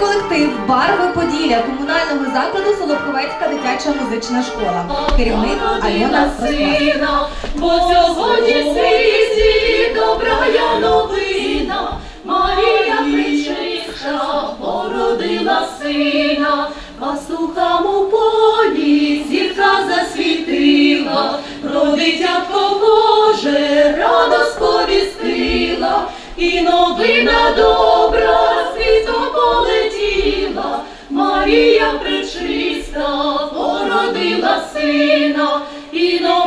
колектив Барви Поділля комунального закладу Солодковецька дитяча музична школа. Керівник Альона Сина, бо сьогодні світі добра новина. Марія Причиша породила сина, пастухам у полі. Сина і до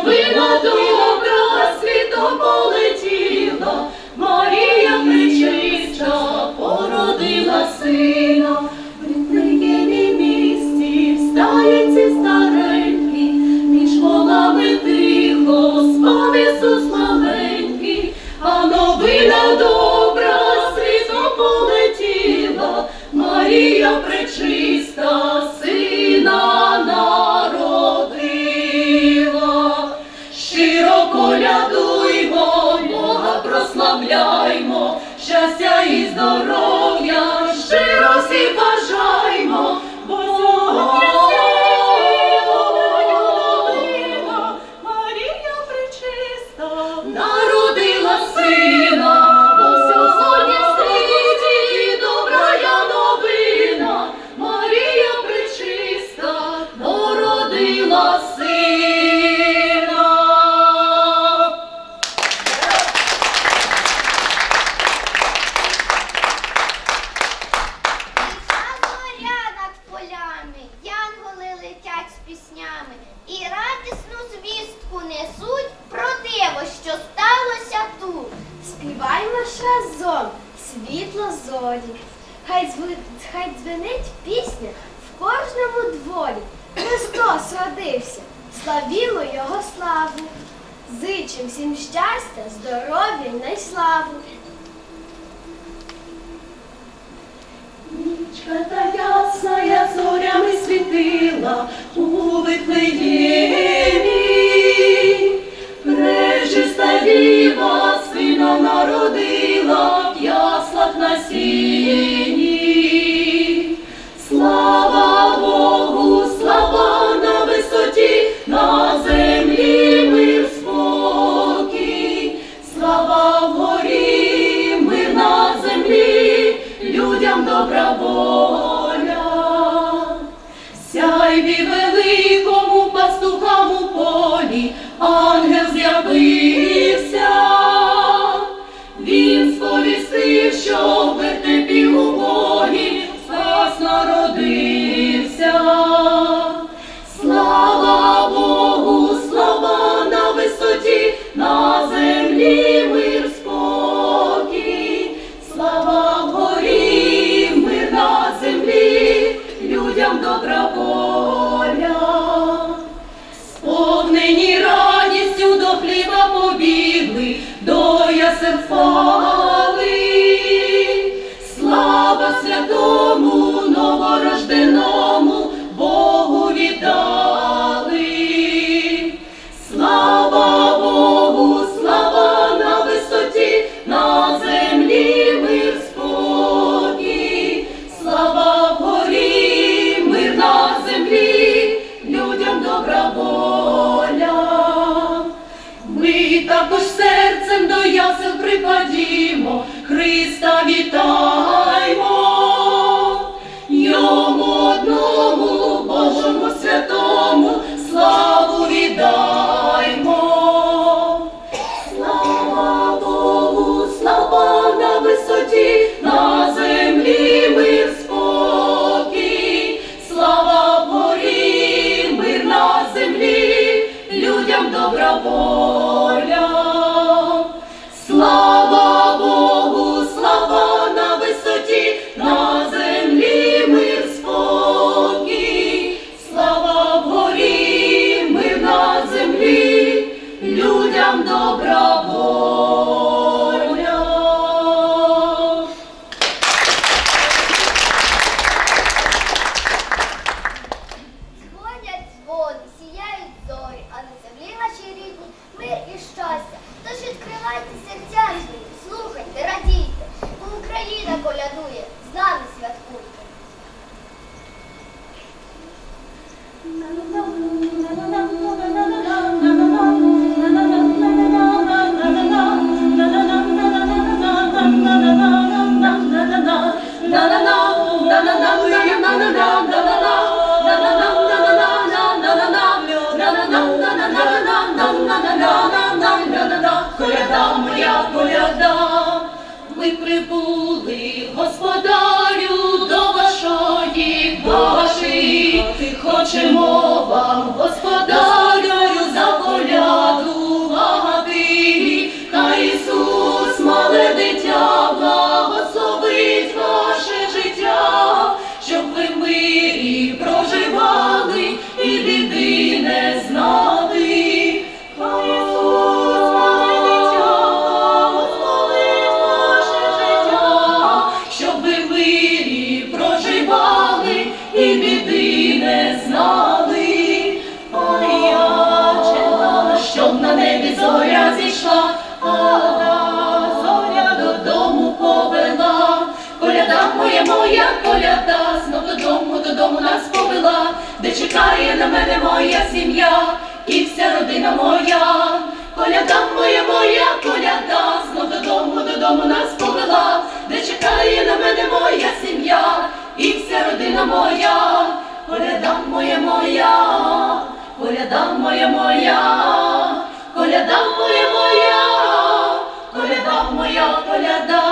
no wrong. Співаймо ж разом світло зорі. Хай хай дзвенить пісня в кожному дворі. Христос родився, славімо Його славу. Зичим всім щастя, здоров'я й найславу. Нічка та ясна я зорями світила у Вифлеємі, прежиста віва народила в яслах на сіні. Воскресем слава святому новорожденому. Христа вітаю. Ліда колядує, з нами святкуйте. Коляда, моя коляда, ми прибули. моя, коляда моя моя, коляда моя моя, коляда моя моя, коляда моя коляда.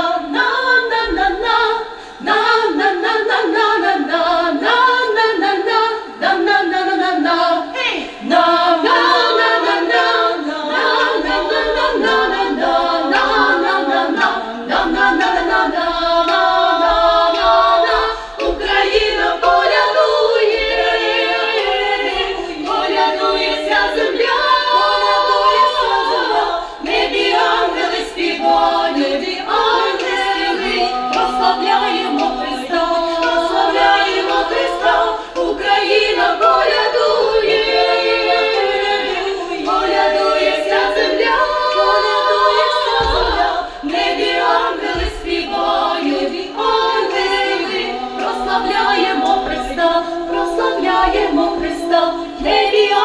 maybe i'll